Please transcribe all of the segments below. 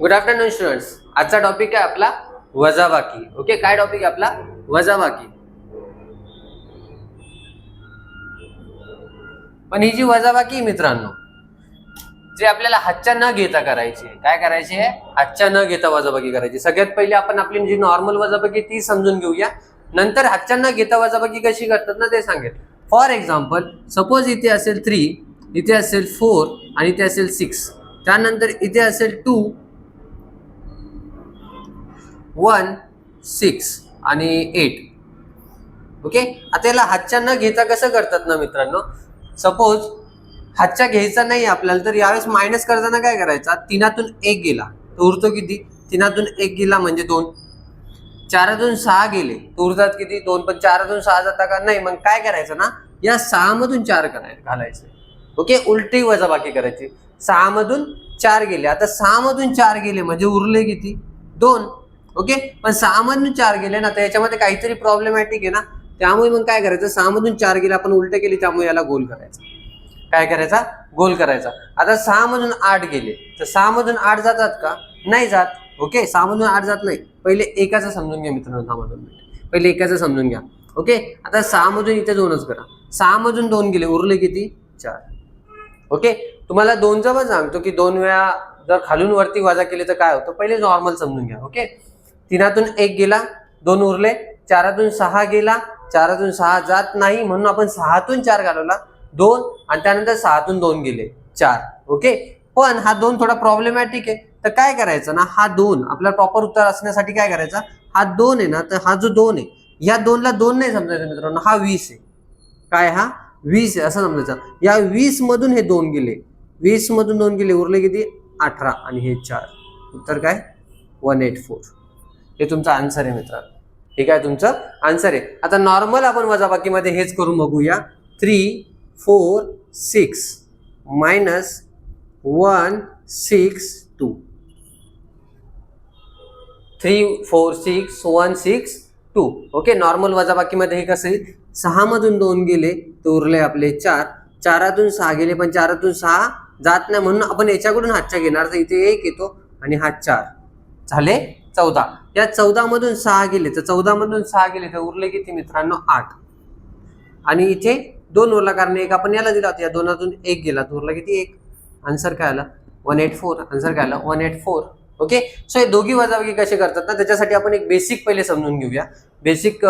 Good afternoon students आजचा topic आहे आपला वजाबाकी. ओके काय टॉपिक आहे आपला? वजाबाकी. पण ही जी वजाबाकी आहे मित्रांनो जे आपल्याला हातच्या न घेता करायची काय करायची आहे? हातच्या न घेता वजाबाकी करायची सगळ्यात पहिले आपण आपली जी नॉर्मल वजाबाकी ती समजून घेऊया. नंतर हातच्या न घेता वजाबाकी कशी करतात ना ते सांगेल. फॉर एक्झाम्पल सपोज इथे असेल थ्री इथे असेल फोर आणि इथे असेल सिक्स त्यानंतर इथे असेल टू वन सिक्स आणि एट. ओके आता याला हातच्या न घेता कसं करतात ना मित्रांनो? सपोज हातच्या घ्यायचा नाही आपल्याला तर यावेळेस मायनस करताना काय करायचा? तिनातून एक गेला. तर उरतो किती? तिनातून एक गेला म्हणजे दोन. चारातून सहा गेले. तर उरतात किती? दोन. पण चारातून सहा जाता का? नाही. मग काय करायचं ना? या सहामधून चार कराय घालायचे. ओके उलटी वजाबाकी करायची. सहामधून चार गेले. आता सहामधून चार गेले म्हणजे उरले किती? दोन. ओके? पण सहा मधून चार गेले ना तर याच्यामध्ये काहीतरी प्रॉब्लेमॅटिक आहे ना. त्यामुळे मग काय करायचं? सहा मधून चार गेले आपण उलटे केली त्यामुळे याला गोल करायचा. काय करायचा? गोल करायचा. आता सहा मधून आठ गेले. तर सहा मधून आठ जातात का? नाही जात. ओके? सहा मधून आठ जात नाही. पहिले एकाचं समजून घ्या मित्रांनो सहा मधून पहिले एकाचं समजून घ्या. ओके? आता सहा मधून इथे दोनच करा. सहा मधून दोन गेले. उरले किती? चार. ओके? तुम्हाला दोनचं पण सांगतो की दोन वेळा जर खालून वरती वजा केले तर काय होतं? पहिले नॉर्मल समजून घ्या. ओके? तिनातून एक गेला दोन उरले चारातून सहा गेला चारातून सहा जात नाही म्हणून आपण सहातून चार घालवला दोन आणि त्यानंतर सहातून दोन गेले चार. ओके? पण हा दोन थोडा प्रॉब्लेमॅटिक आहे. तर काय करायचं ना हा दोन आपला प्रॉपर उत्तर असण्यासाठी काय करायचा हा दोन आहे ना तर हा जो दोन आहे या दोनला दोन नाही समजायचं मित्रांनो हा वीस आहे. काय हा? वीस आहे असं समजायचं. या वीस मधून हे दोन गेले. वीस मधून दोन गेले उरले किती? अठरा आणि हे चार. उत्तर काय? वन एट फोर हे तुमचा आन्सर आहे मित्रांनो. हे काय तुमचं आन्सर आहे. आता नॉर्मल आपण वजाबाकीमध्ये हेच करून बघूया. Three four six minus one six two three four six one six two okay normal वजाबाकीमध्ये हे कसं आहे? सहामधून दोन गेले तर उरले आपले चार. चारातून सहा गेले पण चारातून सहा जात नाही म्हणून आपण याच्याकडून हातच्या घेणार. तर इथे एक येतो आणि हा चार. झाले? चौदा. या चौदा मधून सहा गेले. तर चौदा मधून सहा गेले तर उरले किती मित्रांनो? आठ. आणि इथे दोन उरला कारण एक आपण याला दिला होता. या दोनातून एक गेला. तर उरला किती? एक. आन्सर काय आला? वन एट फोर आन्सर काय आला? One eight four okay so हे दोघी वजाबाकी कसे करतात ना? त्याच्यासाठी आपण एक बेसिक पहिले समजून घेऊया. बेसिक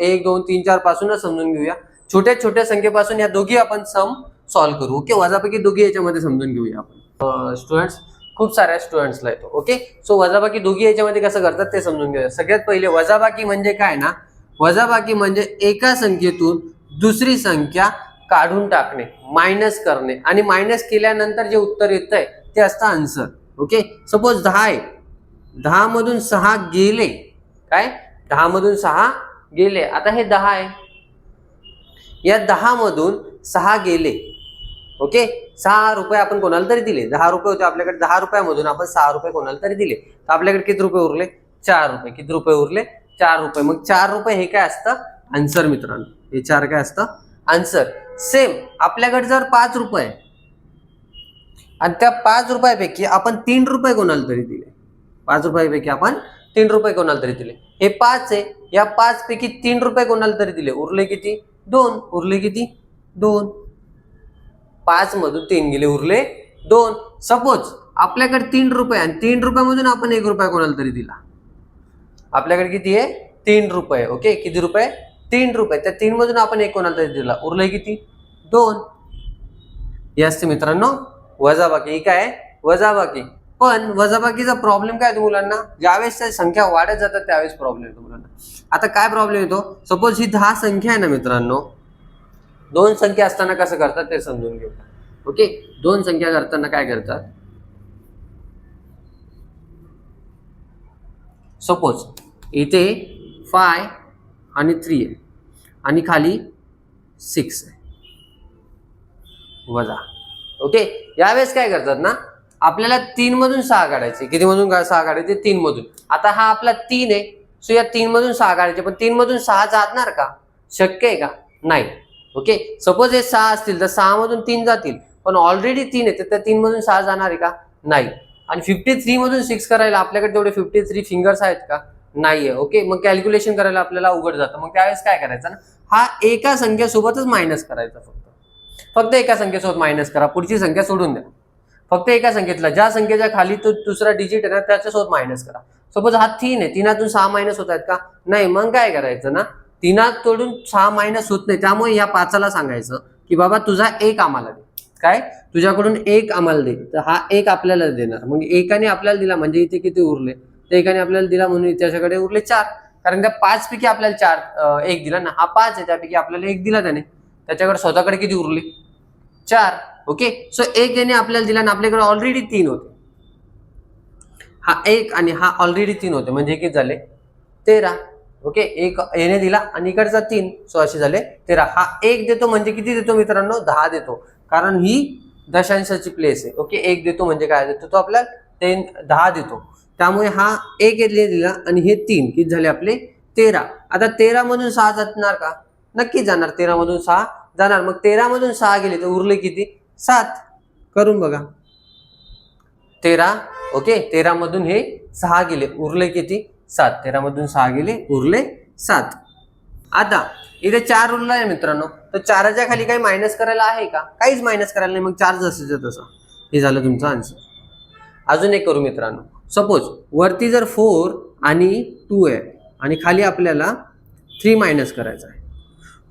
एक दोन तीन चार पासूनच समजून घेऊया. छोट्या छोट्या संख्येपासून या दोघी आपण सम सॉल्व्ह करू. ओके वजापैकी दोघी याच्यामध्ये समजून घेऊया आपण. स्टुडंट्स खूप साऱ्या स्टुडंट्सला येतो. ओके सो वजाबाकी दोघी याच्यामध्ये कसं करतात ते समजून घेऊया. सगळ्यात पहिले वजाबाकी म्हणजे काय ना? वजाबाकी म्हणजे एका संख्येतून दुसरी संख्या काढून टाकणे मायनस करणे. आणि मायनस केल्यानंतर जे उत्तर येत आहे ते असतं आन्सर ओके सपोज दहा आहे. दहा मधून सहा गेले. काय? दहा मधून सहा गेले. आता हे दहा आहे. या दहा मधून सहा गेले. ओके? सहा रुपये आपण कोणाला तरी दिले. दहा रुपये होते आपल्याकडे. दहा रुपयामधून आपण सहा रुपये कोणाला तरी दिले. तर आपल्याकडे किती रुपये उरले? चार रुपये. किती रुपये उरले? चार रुपये. मग चार रुपये हे काय असतं? आन्सर मित्रांनो. हे चार काय असतं? आन्सर सेम आपल्याकडे जर पाच रुपये आणि त्या पाच रुपयापैकी आपण तीन रुपये कोणाला तरी दिले. पाच रुपयापैकी आपण तीन रुपये कोणाला तरी दिले. हे पाच आहे. या पाच पैकी तीन रुपये कोणाला तरी दिले? उरले किती? दोन. उरले किती? दोन. पाच मधून तीन गेले उरले दोन. सपोज आपल्याकडे तीन रुपये आणि तीन रुपयामधून आपण एक रुपया कोणाला तरी दिला. आपल्याकडे किती आहे? तीन रुपये. ओके किती रुपये? तीन रुपये. त्या तीन मधून आपण एक कोणाला तरी दिला. उरले किती? दोन. हे असते मित्रांनो वजाबाकी. ही काय? आहे? वजाबाकी. पण वजाबाकीचा प्रॉब्लेम काय येतो मुलांना? ज्यावेळेस संख्या वाढत जातात त्यावेळेस प्रॉब्लेम येतो मुलांना. आता काय प्रॉब्लेम येतो? सपोज ही दहा संख्या आहे ना मित्रांनो दोन संख्या असताना कसं करतात ते समजून घेऊ. ओके? दोन संख्या करताना काय करतात? सपोज इथे फाय आणि थ्री आहे. आणि खाली सिक्स आहे. वजा. ओके? यावेळेस काय करतात ना आपल्याला तीन मधून सहा काढायचे. किती मधून सहा काढायचे? तीन मधून आता हा आपला तीन आहे. सो या तीन मधून सहा काढायचे. पण तीन मधून सहा जाणार का? शक्य आहे का? नाही. ओके सपोज हे सहा असतील तर सहा मधून तीन जातील. पण ऑलरेडी तीन आहे तर तीन मधून सहा जाणार आहे का? नाही. आणि फिफ्टी थ्री मधून सिक्स करायला आपल्याकडे तेवढे फिफ्टी थ्री फिंगर्स आहेत का? नाहीये. ओके मग कॅल्क्युलेशन करायला आपल्याला अवघड जातं. मग त्यावेळेस काय करायचं ना? हा एका संख्येसोबतच मायनस करायचा फक्त. फक्त एका संख्येसोबत मायनस करा. पुढची संख्या सोडून द्या. फक्त एका संख्येतला. ज्या संख्येच्या खाली तो दुसरा डिजिट आहे ना त्याच्यासोबत मायनस करा. सपोज हा तीन आहे. तीनातून सहा मायनस होत आहेत का? नाही. मग काय करायचं ना? तीनात तोडून सहा मायनस होत नाही. त्यामुळे या पाचाला सांगायचं की बाबा तुझा एक आम्हाला दे. काय? तुझ्याकडून एक आम्हाला दे. तर हा एक आपल्याला देणार. मग एकाने आपल्याला दिला म्हणजे इथे किती उरले? तर एकाने आपल्याला दिला म्हणून त्याच्याकडे उरले चार. कारण त्या पाच पैकी आपल्याला चार एक दिला ना. हा पाच आहे त्यापैकी आपल्याला एक दिला त्याने. त्याच्याकडे स्वतःकडे किती उरले? चार. ओके? सो एक याने आपल्याला दिला ना आपल्याकडे ऑलरेडी तीन होते. हा एक आणि हा ऑलरेडी तीन होते. म्हणजे किती झाले? तेरा. ओके? एक याने दिला आणि इकडचा तीन. सो असे झाले तेरा. हा एक देतो म्हणजे किती देतो मित्रांनो? दहा देतो. कारण ही दशांशाची प्लेस आहे. ओके? एक देतो म्हणजे काय? देतो तो आपल्याला टेन दहा देतो. त्यामुळे हा एक याने दिला आणि हे तीन. किती झाले आपले? तेरा. आता तेरा मधून सहा जाणार का? नक्की जाणार. तेरा मधून सहा जाणार. मग तेरा मधून सहा गेले तर उरले किती? सात. करून बघा. तेरा. ओके? तेरा मधून हे सहा गेले. उरले किती? सात. तेरामधून सहा गेले उरले सात. आता इथे चार उरला आहे मित्रांनो. तर चाराच्या खाली काही मायनस करायला आहे का? काहीच मायनस करायला नाही. मग चार जसं तसं. हे झालं तुमचं आन्सर अजून एक करू मित्रांनो. सपोज वरती जर फोर आणि टू आहे आणि खाली आपल्याला थ्री मायनस करायचं आहे.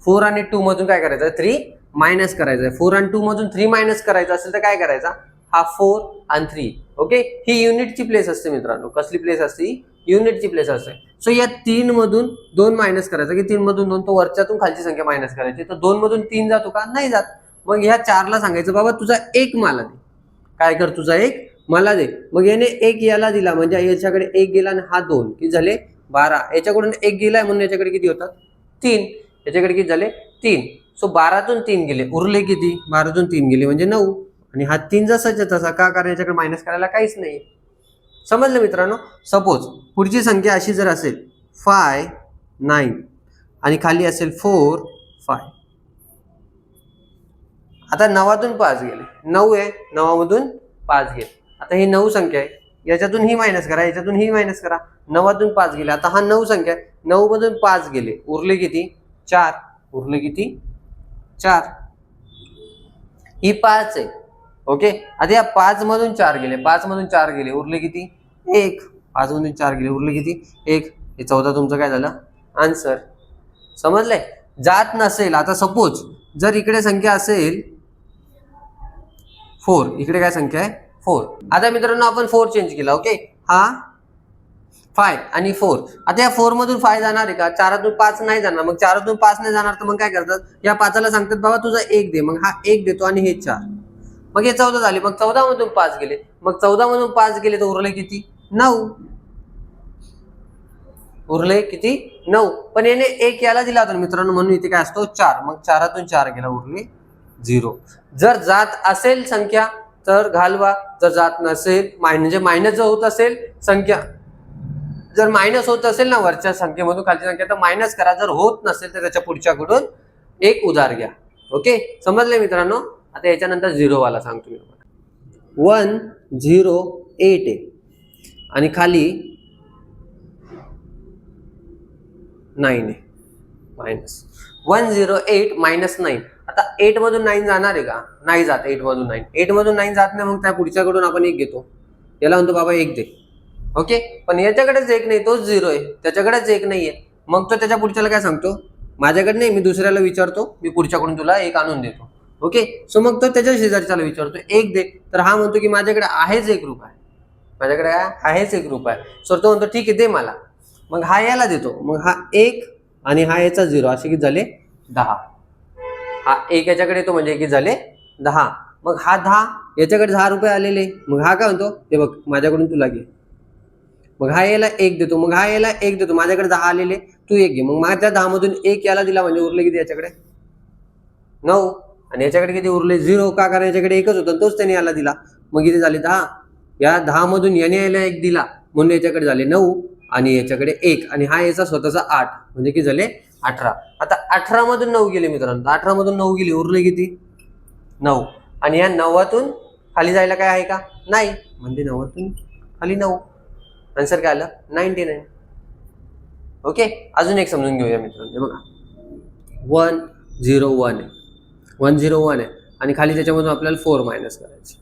फोर आणि टू मधून काय करायचं आहे? थ्री मायनस करायचं आहे. फोर आणि टू मधून थ्री मायनस करायचं असेल तर काय करायचा? हा फोर आणि थ्री ओके ही युनिटची प्लेस असते मित्रांनो. कसली प्लेस असते? युनिटची प्लेस असते सो या तीन मधून दोन मायनस करायचं. की तीन मधून दोन तो वरच्यातून खालची संख्या मायनस करायची. तर दोन मधून तीन जातो का? नाही जात. मग ह्या चारला सांगायचं बाबा तुझा एक मला दे. काय कर? तुझा एक मला दे. मग याने एक याला दिला. म्हणजे याच्याकडे एक गेला आणि हा दोन. किती झाले बारा. याच्याकडून एक गेलाय म्हणून याच्याकडे किती होतात? तीन. याच्याकडे किती झाले? तीन. सो बारातून तीन गेले. उरले किती? बारातून तीन गेले. म्हणजे नऊ. आणि हा तीन जसाच्या तसा. का? कारण याच्याकडे मायनस करायला काहीच नाही. समजलं मित्रांनो? सपोज पुढची संख्या अशी जर असेल फाय नाईन आणि खाली असेल फोर फाय आता नवातून पाच गेले. नऊ आहे नवामधून पाच गेले. आता ही नऊ संख्या आहे. याच्यातून ही मायनस करा याच्यातून ही मायनस करा. नवातून पाच गेले. आता हा नऊ संख्या आहे. नऊमधून पाच गेले. उरले किती? चार. उरले किती? चार. ही पाच आहे. ओके? आता या पाच मधून चार गेले. पाच मधून चार गेले. उरले किती? एक. पाच मधून चार गेले. उरले किती? एक. हे चौदा तुमचं काय झालं? आन्सर समजलंय? जात नसेल. आता सपोज जर इकडे संख्या असेल फोर इकडे काय संख्या आहे? फोर आता मित्रांनो आपण फोर चेंज केला. ओके? हा? फाय आणि फोर आता या फोर मधून फाय जाणार आहे का? चारातून पाच नाही जाणार. मग चारातून पाच नाही जाणार तर मग काय करतात? या पाचाला सांगतात बाबा तुझा एक दे. मग हा एक देतो आणि हे चार. मग हे चौदा झाले मग चौदा मधून पाच गेले. मग चौदा मधून पाच गेले तर उरले किती? नऊ. उरले किती? नऊ. पण याने एक याला दिला होता मित्रांनो म्हणून इथे काय असतो? चार. मग चारातून चार गेला उरले झिरो. जर जात असेल संख्या तर घालवा. जर जात नसेल माय- म्हणजे मायनस जर होत असेल संख्या जर मायनस होत असेल ना वरच्या संख्येमधून खालची संख्या तर मायनस करा. जर होत नसेल तर त्याच्या पुढच्याकडून एक उधार घ्या. ओके समजले मित्रांनो? आता याच्यानंतर झिरो वाला सांगतो मी तुम्हाला वन झिरो एट आहे आणि खाली नाईन आहे minus one zero eight minus nine आता एट मधून नाईन जाणार आहे का? नाही जात एट मधून नाईन एट मधून नाईन जात नाही मग त्या पुढच्याकडून आपण एक घेतो. याला म्हणतो बाबा एक दे. ओके पण याच्याकडेच एक नाही तोच झिरो आहे. त्याच्याकडेच एक नाही आहे मग तो त्याच्या पुढच्याला काय सांगतो? माझ्याकडे नाही मी दुसऱ्याला विचारतो. मी पुढच्याकडून तुला एक आणून देतो. ओके? सो मग तो त्याच्या शेजारच्याला विचारतो एक दे. तर हा म्हणतो की माझ्याकडे आहेच एक रुपये माझ्याकडे काय आहेच एक रुपये सर तो म्हणतो ठीक आहे दे मला. मग हा याला देतो. मग हा एक आणि हा याचा झिरो. असे किती झाले? दहा. हा एक याच्याकडे येतो म्हणजे किती झाले? दहा. मग हा दहा याच्याकडे दहा रुपये आलेले. मग हा काय म्हणतो? ते बघ माझ्याकडून तुला घे. मग हा याला एक देतो. मग हा याला एक देतो. माझ्याकडे दहा आलेले तू एक घे. मग माझ्या दहा मधून एक याला दिला म्हणजे उरले किती याच्याकडे? नऊ. आणि याच्याकडे किती उरले? झिरो का कारण याच्याकडे एकच होता तोच त्याने याला दिला. मग इथे झाले दहा. या दहा मधून याने याला एक दिला. म्हणून याच्याकडे झाले नऊ आणि याच्याकडे एक. आणि हा याचा स्वतःचा आठ. म्हणजे किती झाले अठरा. आता अठरा मधून नऊ गेले मित्रांनो. अठरा मधून नऊ गेले. उरले किती? नऊ. आणि या नवातून खाली जायला काय आहे का? नाही. म्हणजे नवातून खाली नऊ. आन्सर काय आलं? नाईन्टी नाईन ओके अजून एक समजून घेऊया मित्रांनो. बघा. वन झिरो वन आहे वन झिरो वन आहे. आणि खाली त्याच्यामधून आपल्याला फोर मायनस करायचे.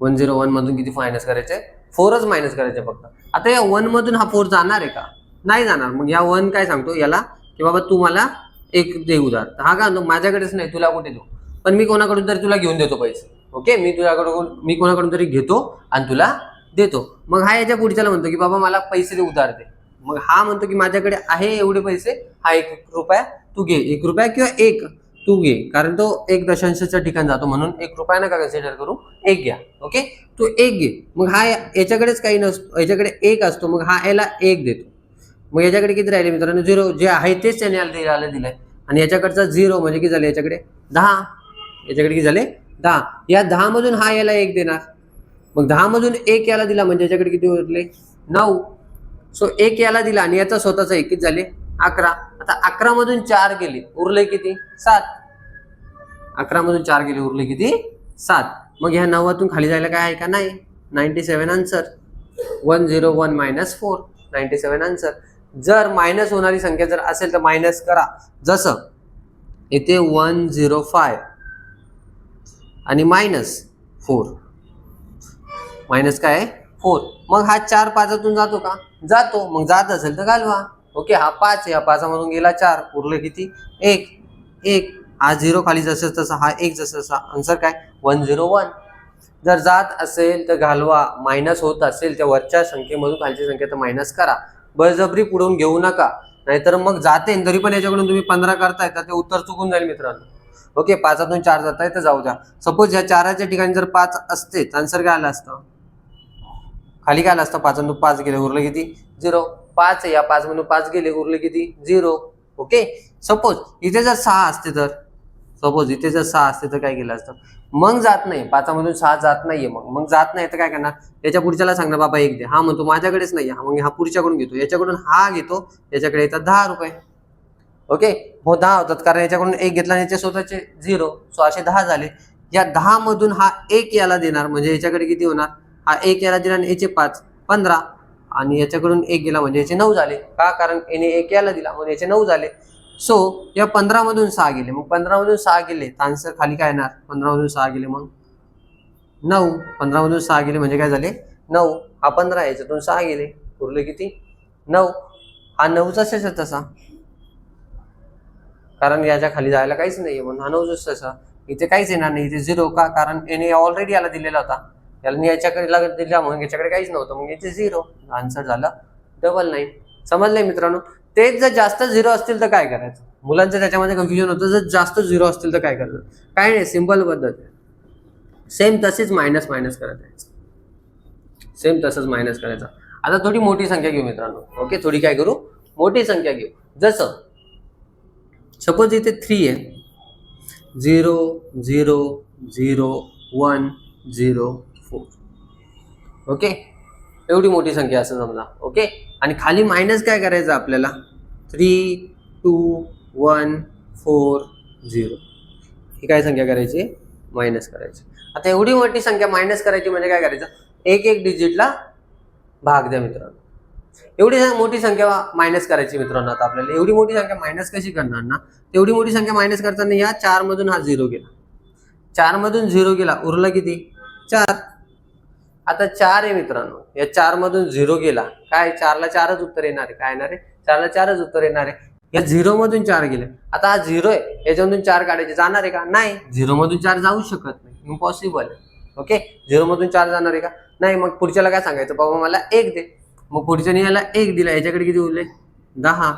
वन झिरो वन मधून किती मायनस करायचे? फोरच मायनस करायचे फक्त. आता या वन मधून हा फोर जाणार आहे का? नाही जाणार. मग या वन काय सांगतो? याला की बाबा तू मला एक दे उधार. हा का म्हणतो? माझ्याकडेच नाही तुला कुठे देऊ? पण मी कोणाकडून तरी तुला घेऊन देतो पैसे. ओके? मी तुझ्याकडून मी कोणाकडून तरी घेतो आणि तुला देतो. मग हा याच्या पुढच्याला म्हणतो की बाबा मला पैसे दे उधार दे. मग हा म्हणतो की माझ्याकडे आहे एवढे पैसे हा एक रुपया तू घे. एक रुपया किंवा एक. तू घे. कारण तो एक दशांशच्या ठिकाण जातो म्हणून एक रुपया नका कन्सिडर करू. एक घ्या. ओके तू एक घे. मग हा या- याच्याकडेच काही नसतो. याच्याकडे एक असतो. मग हा याला एक देतो. मग याच्याकडे किती राहिले मित्रांनो? झिरो जे आहे तेच त्याने याला दिलं दिलंय. आणि याच्याकडचा झिरो म्हणजे किती झाले याच्याकडे? दहा. याच्याकडे किती झाले? दहा. या दहा मधून हा याला एक देणार. मग दहा मधून एक याला दिला म्हणजे याच्याकडे किती उरले? नऊ. सो एक याला दिला आणि याचा स्वतःचा एकीच झाले? अकरा. आता अकरा मधून चार गेले. उरले किती? सात. अकरा मधून चार गेले उरले किती? सात. मग ह्या नव्वातून खाली जायला काय आहे का नाही? Ninety seven answer one zero one minus four ninety seven answer जर मायनस होणारी संख्या जर असेल तर मायनस करा. जसं इथे वन झिरो फाय आणि मायनस फोर मायनस काय आहे? फोर मग हा चार पाचातून जातो का? जातो. मग जात असेल तर घालवा. ओके हा पाच आहे. या पाचामधून गेला चार. उरलं किती? एक. एक. हा झिरो खाली जसं तसा हा एक जसं तसा. आन्सर काय? वन झिरो वन जर जात असेल तर घालवा. मायनस होत असेल त्या वरच्या संख्येमधून खालची संख्या तर मायनस करा. बळजबरी पुढून घेऊ नका. नाहीतर मग जाते तरी पण याच्याकडून तुम्ही पंधरा करताय तर ते उत्तर चुकून जाईल मित्रांनो. ओके पाचातून चार जात आहे तर जाऊ द्या. सपोज या चाराच्या ठिकाणी जर पाच असते तर आन्सर काय आलं असतं? खाली काय आलं असतं? पाचातून पाच गेले. उरलं किती? झिरो पाच आहे या पाच मधून पाच गेले उरले किती? झिरो. ओके? सपोज इथे जर सहा असते तर? सपोज इथे जर सहा असते तर काय केलं असतं? मग जात नाही. पाचामधून सहा जात नाहीये मग. मग जात नाही तर काय करणार? याच्या पुढच्याला सांगणार बाबा एक दे. हा म्हणतो माझ्याकडेच नाही हा मग हा पुढच्याकडून घेतो. याच्याकडून हा घेतो. याच्याकडे येतात दहा रुपये. ओके? हो दहा होतात. कारण याच्याकडून एक घेतला आणि याचे स्वतःचे झिरो. सो असे दहा झाले. या दहा मधून हा एक याला देणार. म्हणजे याच्याकडे किती होणार? हा एक याला देणार आणि याचे पाच. पंधरा. आणि याच्याकडून एक गेला म्हणजे याचे नऊ झाले. का? कारण याने एक याला दिला म्हणून याचे नऊ झाले. सो या पंधरामधून सहा गेले. मग पंधरामधून सहा गेले. तर आन्सर खाली काय येणार? पंधरामधून सहा गेले मग. नऊ. पंधरामधून सहा गेले म्हणजे काय झाले? नऊ. हा पंधरा याच्यातून सहा गेले. उरले किती? नऊ. हा नऊचा आहे तसा. कारण याच्या खाली जायला काहीच नाही आहे म्हणून हा नऊ तसा. इथे काहीच येणार नाही. इथे झिरो का? कारण याने ऑलरेडी याला दिलेला होता. त्याला मी याच्याकडे लागत दिला मग याच्याकडे काहीच नव्हतं. मग याचे झिरो आन्सर झाला. डबल नाईन समजलंय मित्रांनो? तेच जर जास्त झिरो असतील तर काय करायचं? मुलांचं त्याच्यामध्ये कन्फ्युजन होतं. जर जास्त झिरो असतील तर काय करायचं? काय नाही सिंपल पद्धत. आहे सेम तसेच मायनस मायनस करत आहे. सेम तसंच मायनस करायचं. आता थोडी मोठी संख्या घेऊ मित्रांनो. ओके थोडी काय करू? मोठी संख्या घेऊ. जसं सपोज इथे थ्री आहे. Zero zero zero one zero okay? एवढी मोठी संख्या असं समजा ओके? आणि खाली मायनस काय करायचं आपल्याला? Three two one four zero ही काय संख्या करायची? मायनस करायची. आता एवढी मोठी संख्या मायनस करायची म्हणजे काय करायचं? एक एक डिजिटला भाग द्या मित्रांनो. एवढी मोठी संख्या मायनस करायची मित्रांनो. आता आपल्याला एवढी मोठी संख्या मायनस कशी करणार ना? तेवढी मोठी संख्या मायनस करताना या चार मधून हा झिरो गेला. चार मधून झिरो गेला. उरला किती? चार. आता चार आहे मित्रांनो. या चार मधून झिरो गेला. काय? चारला चारच उत्तर येणार आहे. काय येणार आहे? चारला चारच उत्तर येणार आहे. या झिरो मधून चार गेले. आता हा झिरो आहे. याच्यामधून चार काढायचे. जाणार आहे का? नाही. झिरो मधून चार जाऊ शकत नाही. इम्पॉसिबल ओके झिरो मधून चार जाणार आहे का? नाही. मग पुढच्याला काय सांगायचं? बाबा मला एक दे. मग पुढच्याने याला एक दिला. याच्याकडे किती उरले? दहा.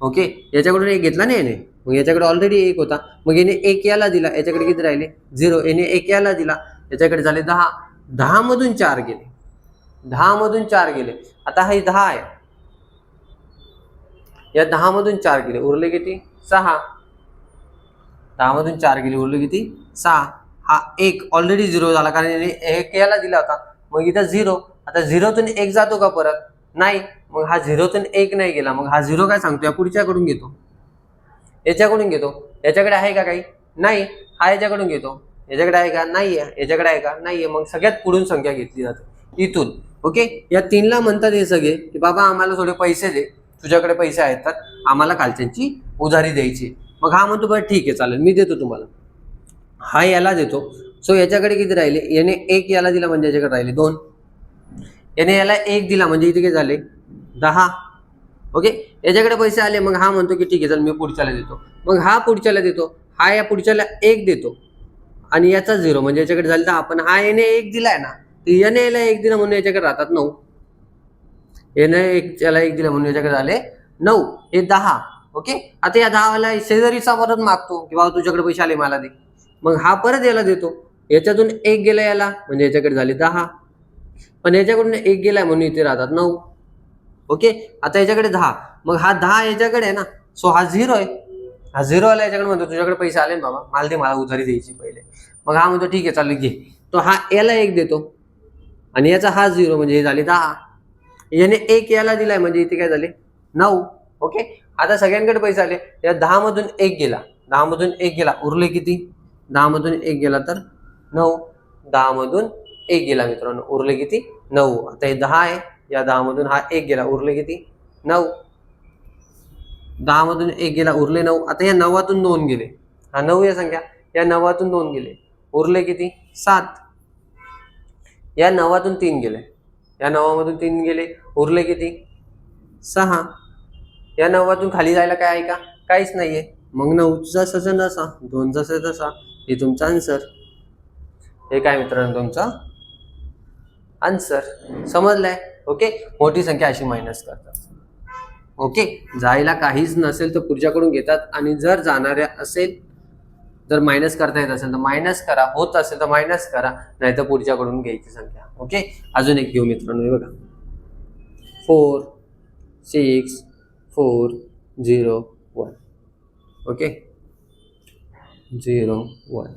ओके याच्याकडून एक घेतला नाही याने? मग याच्याकडे ऑलरेडी एक होता. मग याने एक याला दिला. याच्याकडे किती राहिले? झिरो. याने एक याला दिला. याच्याकडे झाले दहा. दहा मधून चार गेले. दहा मधून चार गेले. आता हे दहा आहे. या दहा मधून चार गेले. उरले किती? सहा. दहा मधून चार गेले. उरले किती? सहा. हा एक. ऑलरेडी झिरो झाला. कारण याने एक याला दिला होता. मग इथं झिरो आता झिरोतून एक जातो का परत? नाही. मग हा झिरोतून एक नाही गेला. मग हा झिरो काय सांगतो या पुढच्याकडून घेतो. याच्याकडून घेतो. याच्याकडे आहे का काही? नाही. हा याच्याकडून घेतो. याच्याकडे आहे का? नाही आहे याच्याकडे आहे का? नाही आहे मग सगळ्यात पुढून संख्या घेतली जाते. इथून. ओके? या तीनला म्हणतात हे सगळे की बाबा आम्हाला थोडे पैसे दे. तुझ्याकडे पैसे आहेत तर आम्हाला खालच्यांची उधारी द्यायची. मग हा म्हणतो बरं ठीक आहे चालेल. मी देतो तुम्हाला. हा याला देतो. सो याच्याकडे किती राहिले? याने एक याला दिला म्हणजे याच्याकडे राहिले दोन. याने याला एक दिला म्हणजे इथे किती झाले? दहा. ओके? याच्याकडे पैसे आले मग हा म्हणतो की ठीक आहे चल मी पुढच्याला देतो. मग हा पुढच्याला देतो. हा या पुढच्याला एक देतो. आणि याचा झिरो म्हणजे याच्याकडे झालं दहा पण हा याने एक दिलाय ना एन एला एक दिला म्हणून याच्याकडे राहतात नऊ. एन एक याला एक दिला म्हणून याच्याकडे झाले नऊ. हे दहा. ओके? आता या दहावाला शेजारीचा परत मागतो की बाबा तुझ्याकडे पैसे आले मला दे. मग हा परत याला देतो. याच्यातून एक गेला याला म्हणजे याच्याकडे झाले दहा. पण याच्याकडून एक गेलाय म्हणून इथे राहतात नऊ. ओके? आता याच्याकडे दहा. मग हा दहा याच्याकडे आहे ना सो हा झिरो आहे. हा झिरो आला याच्याकडे म्हणतो तुझ्याकडे पैसे आले ना बाबा मला दे मला उधारी द्यायची पहिले. मग हा म्हणतो ठीक आहे चालेल घे. तो हा याला एक देतो. आणि याचा हा झिरो म्हणजे हे झाले दहा. याने एक याला दिलाय म्हणजे इथे काय झाले? नऊ. ओके? आता सगळ्यांकडे पैसे आले. या दहा मधून एक गेला. दहा मधून एक गेला. उरले किती? दहा मधून एक गेला तर नऊ. दहा मधून एक गेला मित्रांनो. उरले किती? नऊ. आता हे दहा आहे. या दहा मधून हा एक गेला. उरले किती? नऊ. दहा मधून एक गेला उरले नऊ. आता या नवातून दोन गेले. हा नऊ या संख्या. या नवातून दोन गेले. उरले किती? सात. या नवातून तीन गेले. या नवामधून तीन गेले. उरले किती? सहा. या नवातून खाली जायला काय आहे का? काहीच नाहीये. मग नऊचा सजन असा दोन जसे तसा. हे तुमचा आन्सर हे काय मित्रांनो तुमचा? आन्सर समजलंय? ओके मोठी संख्या अशी मायनस करतात. ओके? जायला काहीच नसेल तर पुढच्याकडून घेतात. आणि जर जाणाऱ्या असेल जर मायनस करता येत असेल तर मायनस करा. होत असेल तर मायनस करा. नाही तर पुढच्याकडून घ्यायची संख्या. ओके? अजून एक घेऊ मित्रांनो हे बघा. Four six four zero one okay? Zero one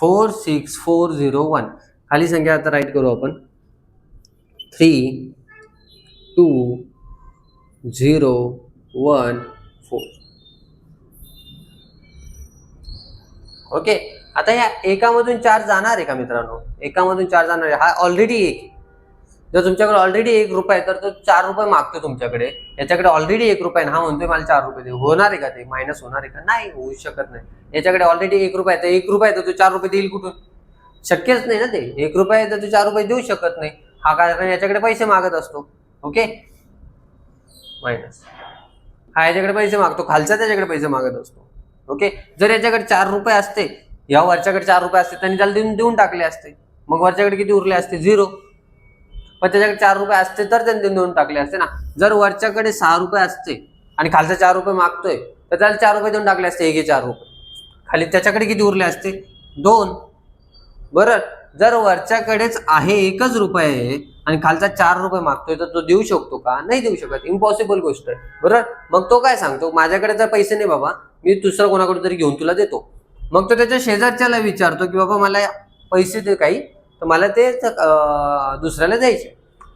four six four zero one खाली संख्या आता राईट करू आपण. Three two zero one four. Okay आता या एकामधून चार जाणार आहे का मित्रांनो? एकामधून चार जाणार आहे. हा ऑलरेडी एक जर तुमच्याकडे ऑलरेडी एक रुपये आहे तर तो चार रुपये मागतो तुमच्याकडे. याच्याकडे ऑलरेडी एक रुपये हा म्हणतोय मला चार रुपये दे. होणार आहे का ते? मायनस होणार आहे का? नाही होऊ शकत नाही. याच्याकडे ऑलरेडी एक रुपये आहे तर एक रुपये आहे तर तो चार रुपये देईल कुठून? शक्यच नाही ना ते. एक रुपये आहे तर तो चार रुपये देऊ शकत नाही. हा कारण याच्याकडे पैसे मागत असतो. Okay minus. हा याच्याकडे पैसे मागतो खालचा त्याच्याकडे पैसे मागत असतो. ओके? जर याच्याकडे चार रुपये असते या वरच्याकडे चार रुपये असते त्यांनी त्याला देऊन देऊन टाकले असते. मग वरच्याकडे किती उरले असते? झिरो. पण त्याच्याकडे चार रुपये असते तर त्यांनी देऊन देऊन टाकले असते ना. जर वरच्याकडे सहा रुपये असते आणि खालचा चार रुपये मागतोय तर त्याला चार रुपये देऊन टाकले असते एक चार रुपये. खाली त्याच्याकडे किती उरले असते? दोन. बरं? जर वरच्याकडेच आहे एकच रुपये आणि खालचा चार रुपये मागतोय तर तो देऊ शकतो का? नाही देऊ शकत. इम्पॉसिबल गोष्ट आहे. बरोबर? मग तो काय सांगतो? माझ्याकडे जर पैसे नाही बाबा. मी दुसरं कोणाकडे तरी घेऊन तुला देतो. मग तो त्याच्या शेजारच्याला विचारतो की बाबा मला पैसे दे काही. तर मला ते दुसऱ्याला द्यायचे.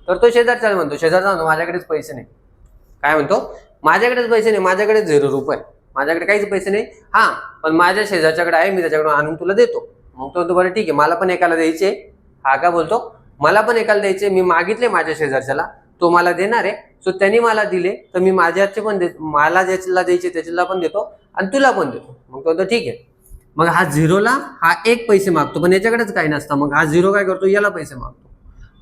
तर तो शेजारच्याला म्हणतो शेजारचा म्हणतो माझ्याकडेच पैसे नाही. काय म्हणतो? माझ्याकडेच पैसे नाही. माझ्याकडे झिरो रुपये. माझ्याकडे काहीच पैसे नाही. हां पण माझ्या शेजारच्याकडे आहे. मी त्याच्याकडून आणून तुला देतो. मग तो म्हणतो बरं ठीक आहे मला पण एकाला द्यायचे. हा का? बोलतो मला पण एकाला द्यायचे मी मागितले माझ्या शेजारच्याला तो मला देणार आहे सो त्यांनी मला दिले तर मी माझ्याचे पण दे मला ज्याच्याला द्यायचे त्याच्याला पण देतो आणि तुला पण देतो. मग तो म्हणतो ठीक आहे. मग हा झिरोला हा एक पैसे मागतो पण याच्याकडेच काही नसतं. मग हा झिरो काय करतो? याला पैसे मागतो.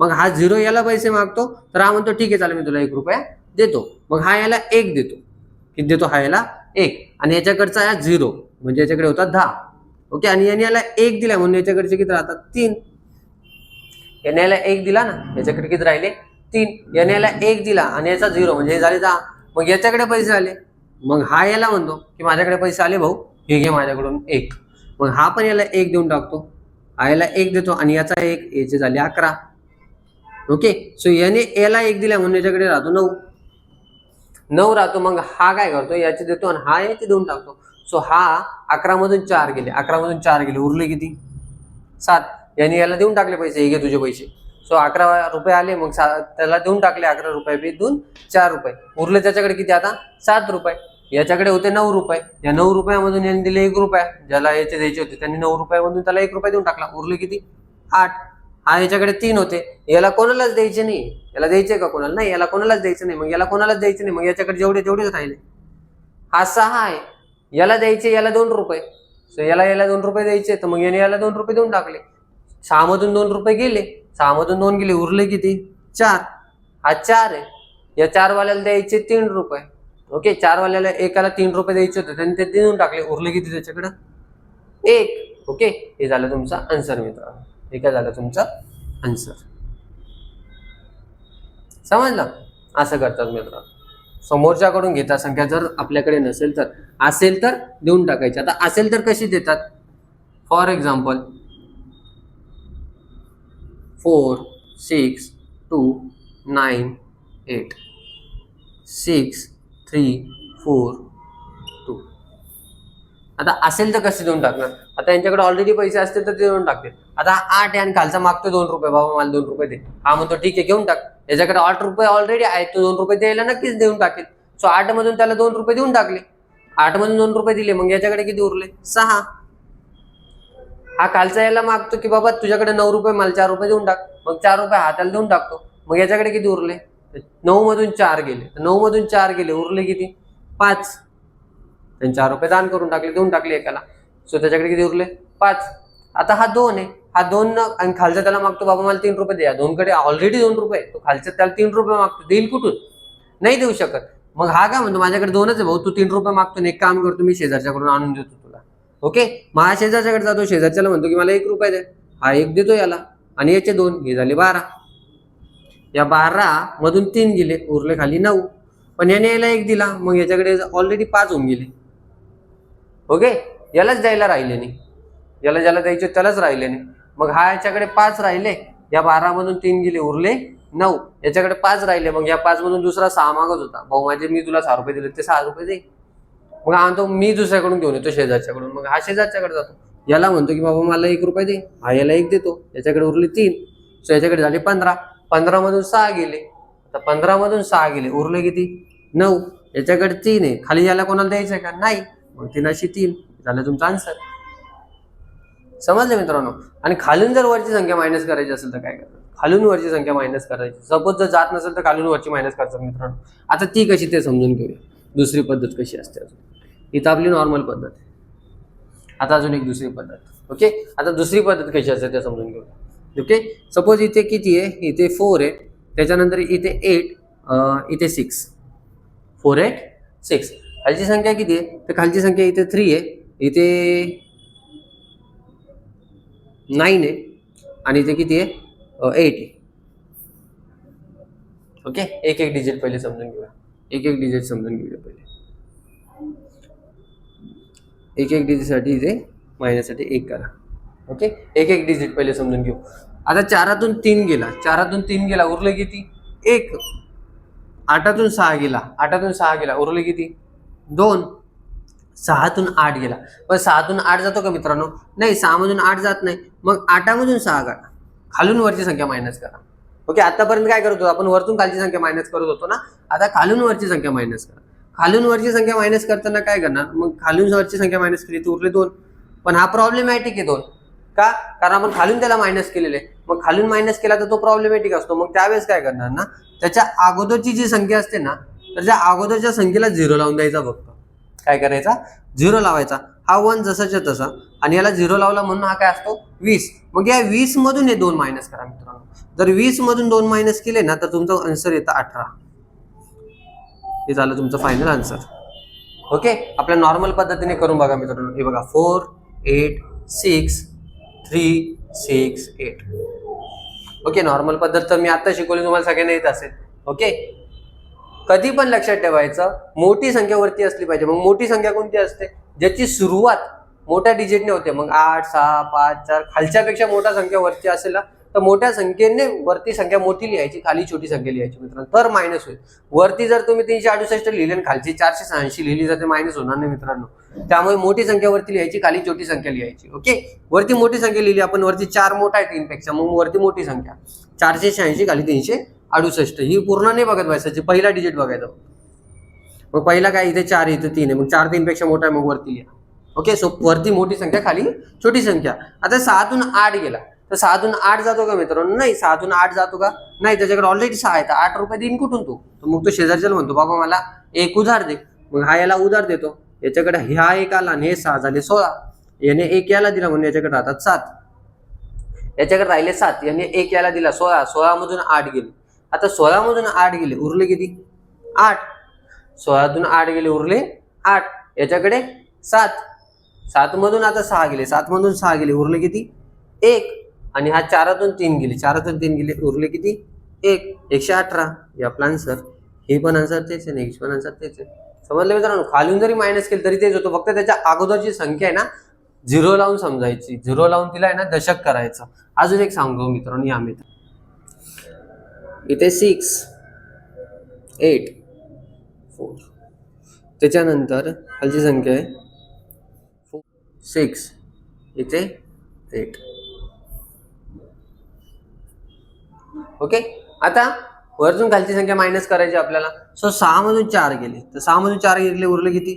मग हा झिरो याला पैसे मागतो तर हा म्हणतो ठीक आहे चालेल मी तुला एक रुपया देतो. मग हा याला एक देतो. किती देतो? हा याला एक. आणि याच्याकडचा आहे झिरो म्हणजे याच्याकडे होता दहा. ओके? आणि याने याला एक दिला म्हणून याच्याकडचे किती राहतात? तीन. याने याला एक दिला ना? याच्याकडे किती राहिले? तीन. याने याला एक दिला आणि याचा झिरो म्हणजे झाले दहा. मग याच्याकडे पैसे आले. मग हा याला म्हणतो की माझ्याकडे पैसे आले भाऊ. हे घे माझ्याकडून एक. मग हा पण याला एक देऊन टाकतो. हा याला एक देतो आणि याचा एक. याचे झाले अकरा. ओके? सो याने याला एक दिला म्हणून याच्याकडे राहतो नऊ. नऊ राहतो. मग हा काय करतो? याचे देतो आणि हा याचे देऊन टाकतो. सो हा अकरा मधून चार गेले. अकरा मधून चार गेले. उरले किती? सात. यांनी याला देऊन टाकले पैसे. हे घे तुझे पैसे. सो अकरा रुपये आले. मग सा त्याला देऊन टाकले अकरा रुपये पे दोन चार रुपये. उरले त्याच्याकडे किती आता? सात रुपये. याच्याकडे होते नऊ रुपये. या नऊ रुपयामधून यांनी दिले एक रुपया. ज्याला याचे द्यायचे होते त्यांनी नऊ रुपयामधून त्याला एक रुपया देऊन टाकला. उरले किती? आठ. हा याच्याकडे तीन होते. याला कोणालाच द्यायचे नाही. याला द्यायचे का कोणाला? नाही याला कोणालाच द्यायचं नाही. मग याला कोणालाच द्यायचं नाही. मग याच्याकडे जेवढे तेवढेच राहिले. हा सहा आहे. याला द्यायचे याला दोन रुपये. सो याला याला दोन रुपये द्यायचे तर मग याने याला दोन रुपये देऊन टाकले. सहा मधून दोन रुपये गेले. सहा मधून दोन गेले उरले किती? चार. हा चार आहे. या चारवाल्याला द्यायचे तीन रुपये. ओके चार वाल्याला एकाला तीन रुपये द्यायचे होते त्यांनी ते देऊन टाकले. उरले किती त्याच्याकडं? एक. ओके हे झालं तुमचा आन्सर मित्र. हे काय झालं तुमचा आन्सर समजलं? असं करतात मित्रांनो समोरच्याकडून घेता संख्या जर आपल्याकडे नसेल तर. असेल तर देऊन टाकायची. आता असेल तर कशी देतात? For example four six two nine eight six three four आता असेल तर कसे देऊन टाकणार? आता यांच्याकडे ऑलरेडी पैसे असतील तर ते देऊन टाकतील. आता आठ आहे आणि खालचा मागतो दोन रुपये. बाबा मला दोन रुपये दे. हा म्हणतो ठीक आहे घेऊन टाक. याच्याकडे आठ रुपये ऑलरेडी आहेत तो दोन रुपये द्यायला नक्कीच देऊन टाकेल. सो आठ मधून त्याला दोन रुपये देऊन टाकले. आठ मधून दोन रुपये दिले मग याच्याकडे किती उरले? सहा. हा खालचा याला मागतो की बाबा तुझ्याकडे नऊ रुपये मला चार रुपये देऊन टाक. मग चार रुपये हाताला देऊन टाकतो. मग याच्याकडे किती उरले? नऊ मधून चार गेले. नऊ मधून चार गेले. उरले किती? पाच. आणि चार रुपये दान करून टाकले देऊन टाकले एकाला. सो त्याच्याकडे किती उरले? पाच. आता हा दोन आहे. हा दोन आणि खालचा त्याला मागतो बाबा मला तीन रुपये द्या दोनकडे ऑलरेडी दोन रुपये तो खालच्या त्याला तीन रुपये मागतो. देईल कुठून? नाही देऊ शकत. मग हा काय म्हणतो? माझ्याकडे दोनच आहे भाऊ. तू तीन रुपये मागतो आणि एक काम करतो मी शेजारच्याकडून आणून देतो तुला. ओके? मग हा शेजारच्याकडे जातो. शेजारच्याला म्हणतो की मला एक रुपये दे. हा एक देतो याला. आणि याचे दोन. हे झाले बारा. या बारा मधून तीन गेले. उरले खाली नऊ. पण याने याला एक दिला. मग याच्याकडे ऑलरेडी पाच होऊन गेले. ओके? यालाच द्यायला राहिले नाही. याला ज्याला द्यायचे त्यालाच राहिले नाही. मग हा याच्याकडे पाच राहिले या बारामधून तीन गेले उरले नऊ. याच्याकडे पाच राहिले मग या पाच मधून दुसरा सहा मागत होता. भाऊ माझे मी तुला सहा रुपये दिले ते सहा रुपये दे. मग हा तो मी दुसऱ्याकडून घेऊन येतो शेजारच्याकडून. मग हा शेजारच्याकडे जातो. याला म्हणतो की बाबा मला एक रुपये दे. हा याला एक देतो. याच्याकडे उरले तीन. सो याच्याकडे झाले पंधरा. पंधरा मधून सहा गेले. आता पंधरा मधून सहा गेले. उरले किती? नऊ. याच्याकडे तीन आहे. खाली याला कोणाला द्यायचं आहे का? नाही. मग तीन अशी तीन झालं तुमचा आन्सर समजलं मित्रांनो? आणि खालून जर वरची संख्या मायनस करायची असेल तर काय करायचं खालून वरची संख्या मायनस करायची. सपोज जर जात नसेल तर खालून वरची मायनस करायचं मित्रांनो. आता ती कशी ते समजून घेऊया. दुसरी पद्धत कशी असते अजून? इथं आपली नॉर्मल पद्धत आहे. आता अजून एक दुसरी पद्धत. ओके आता दुसरी पद्धत कशी असते ते समजून घेऊया. ओके सपोज इथे किती आहे? इथे फोर आहे. त्याच्यानंतर इथे एट इथे सिक्स फोर एट सिक्स खालची संख्या किती आहे? तर खालची संख्या इथे थ्री आहे. इथे नाईन आहे. आणि इथे किती आहे? एट आहे. ओके एक एक डिजिट पहिले समजून घेऊया. एक एक डिजिट समजून घेऊया पहिले. एक एक डिजिटसाठी इथे महिन्यासाठी एक करा. ओके एक एक डिजिट पहिले समजून घेऊ. आता चारातून तीन गेला. चारातून तीन गेला उरले किती? एक. आठातून सहा गेला. आठातून सहा गेला उरले किती? दोन. सहातून आठ गेला. पण सहातून आठ जातो का मित्रांनो? नाही सहामधून आठ जात नाही. मग आठामधून सहा काढा. खालून वरची संख्या मायनस करा. ओके आतापर्यंत काय करत होतो? आपण वरतून खालची संख्या मायनस करत होतो ना? आता खालून वरची संख्या मायनस करा. खालून वरची संख्या मायनस करताना काय करणार? मग खालून वरची संख्या मायनस केली तर उरले दोन. पण हा प्रॉब्लेमॅटिक आहे दोन. का? कारण आपण खालून त्याला मायनस केलेले. मग खालून मायनस केला तर तो प्रॉब्लेमॅटिक असतो. मग त्यावेळेस काय करणार ना? त्याच्या अगोदरची जी संख्या असते ना तर त्या अगोदरच्या संख्येला झिरो लावून द्यायचा फक्त काय करायचा? झिरो लावायचा. हा वन जसाच्या तसा. आणि याला झिरो लावला म्हणून हा काय असतो? वीस. मग या वीस मधून हे दोन मायनस करा मित्रांनो. जर वीस मधून दोन मायनस केले ना तर तुमचं आन्सर येतं अठरा. हे झालं तुमचं फायनल आन्सर ओके आपल्या नॉर्मल पद्धतीने करून बघा मित्रांनो. हे बघा four eight six three six eight okay normal पद्धत तर मी आता शिकवली तुम्हाला सगळ्यांना येत असेल. ओके कधी पण लक्षात ठेवायचं मोठी संख्या वरती असली पाहिजे. मग मोठी संख्या कोणती असते? ज्याची सुरुवात मोठ्या डिजिटने होते. मग आठ सहा पाच चार खालच्यापेक्षा मोठ्या संख्या वरती असेल ना तर मोठ्या संख्येने वरती संख्या मोठी लिहायची खाली छोटी संख्या लिहायची मित्रांनो. तर मायनस होईल. वरती जर तुम्ही तीनशे अडुसष्ट लिहिले आणि खालची चारशे शहाऐंशी लिहिली जाते मायनस होणार नाही मित्रांनो. त्यामुळे मोठी संख्या वरती लिहायची खाली छोटी संख्या लिहायची. ओके वरती मोठी संख्या लिहिली आपण वरती चार मोठा आहे तीनपेक्षा मग वरती मोठी संख्या. चारशे शहाऐंशी खाली तीनशे अडुसष्ट. ही पूर्ण नाही बघत व्हायचं पहिला डिजिट बघायचा मग पहिला काय? इथे चार इथे तीन आहे. मग चार तीनपेक्षा मोठा आहे मग वरती लिहा. ओके सो वरती मोठी संख्या खाली छोटी संख्या. आता सहातून आठ गेला. तर सहातून आठ जातो का मित्रांनो? नाही सहातून आठ जातो का? नाही त्याच्याकडे ऑलरेडी सहा आहे. तर आठ रुपये देईन कुठून तू? तर मग तो शेजारच्याला म्हणतो बाबा मला एक उधार दे. मग हा याला उधार देतो. याच्याकडे ह्या एक आला आणि हे सहा झाले सोळा. याने एक याला दिला म्हणून याच्याकडे राहतात सात. याच्याकडे राहिले सात. याने एक याला दिला सोळा. सोळामधून आठ गेले. आता सोळा मधून आठ गेले उरले किती? आठ. सोळातून आठ गेले उरले आठ. याच्याकडे सात. सात मधून आता सहा गेले. सात मधून सहा गेले उरले किती? एक. आणि हा चारातून तीन गेले. चारातून तीन गेले उरले किती? एक. एकशे अठरा. हे आपला आन्सर हे पण आन्सर तेच आहे नेक्स्ट पण आन्सर तेच आहे. समजलं मित्रांनो? खालून जरी मायनस केलं तरी तेच होतं. फक्त त्याच्या अगोदरची संख्या आहे ना झिरो लावून समजायची. झिरो लावून तिला आहे ना दशक करायचं. अजून एक सांगतो मित्रांनो या मित्र इथे सिक्स एट फोर त्याच्यानंतर खालची संख्या आहे. सिक्स इथे एट ओके आता वरतून खालची संख्या मायनस करायची आपल्याला. सो सहा मधून चार गेले. तर सहामधून चार गेले उरले किती?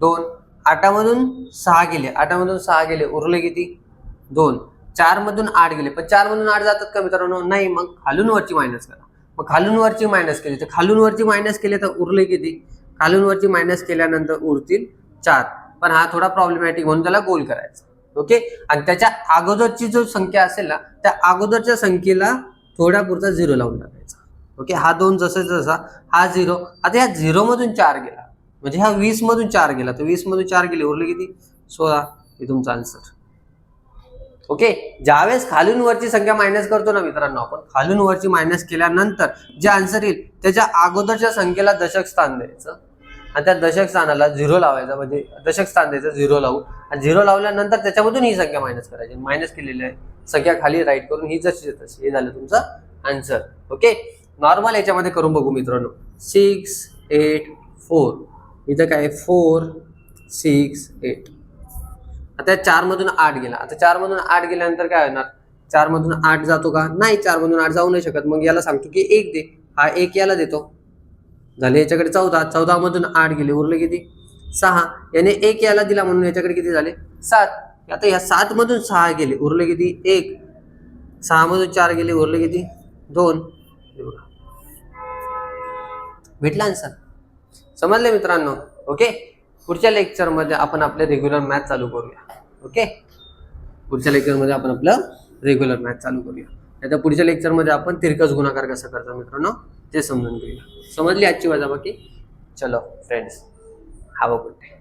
दोन. आठामधून सहा गेले. आठामधून सहा गेले उरले किती? दोन. चार मधून आठ गेले. पण चार मधून आठ जातात का मित्रांनो? नाही मग खालून वरची मायनस करा. मग खालून वरची मायनस केली. तर खालून वरची मायनस केली तर उरले किती? खालून वरची मायनस केल्यानंतर उरतील चार. पण हा थोडा प्रॉब्लेमॅटिक म्हणून त्याला गोल करायचा. ओके आणि त्याच्या अगोदरची जो संख्या असेल ना त्या अगोदरच्या संख्येला थोड्या पुरता झिरो लावून टाकायचा. ओके हा दोन जसा जसा हा झिरो आता या झिरो मधून चार गेला. म्हणजे हा वीस मधून चार गेला. तर वीस मधून चार गेले. उरले किती? सोळा. हे तुमचा आन्सर ओके ज्यावेळेस खालून वरची संख्या मायनस करतो ना मित्रांनो आपण खालून वरची मायनस केल्यानंतर जे आन्सर येईल त्याच्या अगोदरच्या संख्येला दशक स्थान द्यायचं. आणि त्या दशक स्थानाला झिरो लावायचा म्हणजे दशक स्थान द्यायचं झिरो लावू आणि झिरो लावल्यानंतर त्याच्यामधून ही संख्या मायनस करायची. मायनस केलेली आहे. संख्या खाली राईट करून ही जशी तशी. हे झालं तुमचं आन्सर ओके नॉर्मल याच्यामध्ये करून बघू मित्रांनो. सिक्स एट फोर इथं काय फोर सिक्स एट आता चार मधून आठ गेला. आता चार मधून आठ गेल्यानंतर काय होणार? चार मधून आठ जातो का? नाही चार मधून आठ जाऊ नाही शकत. मग याला सांगतो की एक दे. हा एक याला देतो. झाले याच्याकडे चौदा. चौदा मधून आठ गेले. उरले किती? सहा. याने एक याला दिला म्हणून याच्याकडे किती झाले? सात. आता या सात मधून सहा गेले. उरले किती? एक. सहा मधून चार गेले. उरले किती? दोन. भेटला आन्सर समजले मित्रांनो? ओके? पुढच्या लेक्चरमध्ये आपण आपले रेग्युलर मॅथ चालू करूया. ओके पुढच्या लेक्चरमध्ये आपण आपलं रेग्युलर मॅथ चालू करूया. आता पुढच्या लेक्चरमध्ये आपण तिरकस गुणाकार कसा करतो मित्रांनो ते समजून घेऊया. समजली आजची वजाबाकी? चलो friends have a good day